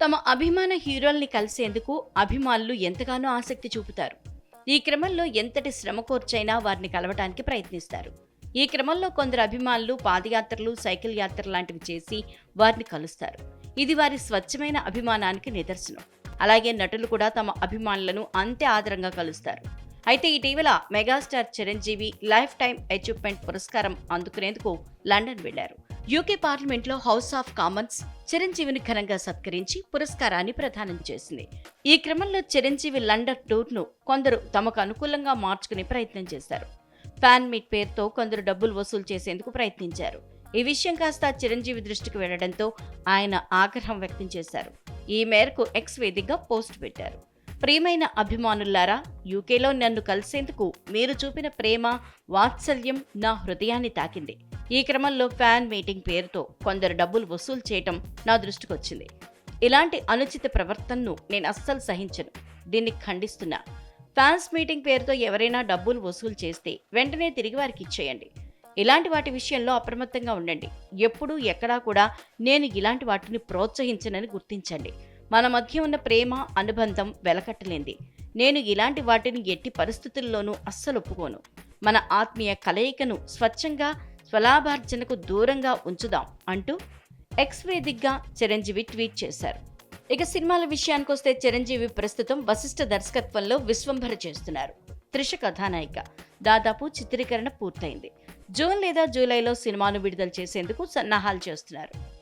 తమ అభిమాన హీరోల్ని కలిసేందుకు అభిమానులు ఎంతగానో ఆసక్తి చూపుతారు. ఈ క్రమంలో ఎంతటి శ్రమ కోర్చైనా వారిని కలవటానికి ప్రయత్నిస్తారు. ఈ క్రమంలో కొందరు అభిమానులు పాదయాత్రలు సైకిల్ యాత్ర లాంటివి చేసి వారిని కలుస్తారు. ఇది వారి స్వచ్ఛమైన అభిమానానికి నిదర్శనం. అలాగే నటులు కూడా తమ అభిమానులను అంతే ఆదరంగా కలుస్తారు. అయితే ఇటీవల megastar Chiranjeevi life time achievement పురస్కారం అందుకునేందుకు లండన్ వెళ్ళారు యూకే పార్లమెంట్లో హౌస్ ఆఫ్ కామన్స్ చిరంజీవిని ఘనంగా సత్కరించి పురస్కారాన్ని ప్రదానం చేసింది. ఈ క్రమంలో చిరంజీవి లండన్ టూర్ను కొందరు తమకు అనుకూలంగా మార్చుకునే ప్రయత్నం చేశారు. ఫ్యాన్ మీట్ పేరుతో కొందరు డబ్బులు వసూలు చేసేందుకు ప్రయత్నించారు. ఈ విషయం కాస్త చిరంజీవి దృష్టికి వెళ్ళడంతో ఆయన ఆగ్రహం వ్యక్తం చేశారు. ఈ మేరకు ఎక్స్ వేదికగా పోస్ట్ పెట్టారు. ప్రియమైన అభిమానులారా యూకేలో నన్ను కలిసేందుకు మీరు చూపిన ప్రేమ వాత్సల్యం నా హృదయాన్ని తాకింది. ఈ క్రమంలో ఫ్యాన్ మీటింగ్ పేరుతో కొందరు డబ్బులు వసూలు చేయటం నా దృష్టికొచ్చింది. ఇలాంటి అనుచిత ప్రవర్తనను నేను అస్సలు సహించను. దీన్ని ఖండిస్తున్నా. ఫ్యాన్స్ మీటింగ్ పేరుతో ఎవరైనా డబ్బులు వసూలు చేస్తే వెంటనే తిరిగి వారికి ఇచ్చేయండి. ఇలాంటి వాటి విషయంలో అప్రమత్తంగా ఉండండి. ఎప్పుడూ ఎక్కడా కూడా నేను ఇలాంటి వాటిని ప్రోత్సహించనని గుర్తించండి. మన మధ్య ఉన్న ప్రేమ అనుబంధం వెలకట్టలేంది. నేను ఇలాంటి వాటిని ఎట్టి పరిస్థితుల్లోనూ అస్సలు ఒప్పుకోను. మన ఆత్మీయ కలయికను స్వచ్ఛంగా స్వలాభార్జనకు దూరంగా ఉంచుదాం అంటూ ఎక్స్ వేదికగా చిరంజీవి ట్వీట్ చేశారు. ఇక సినిమాల విషయానికొస్తే చిరంజీవి ప్రస్తుతం వశిష్ఠ దర్శకత్వంలో విశ్వంభర చేస్తున్నారు. త్రిష కథానాయిక. దాదాపు చిత్రీకరణ పూర్తయింది. జూన్ లేదా జూలైలో సినిమాను విడుదల చేసేందుకు సన్నాహాలు చేస్తున్నారు.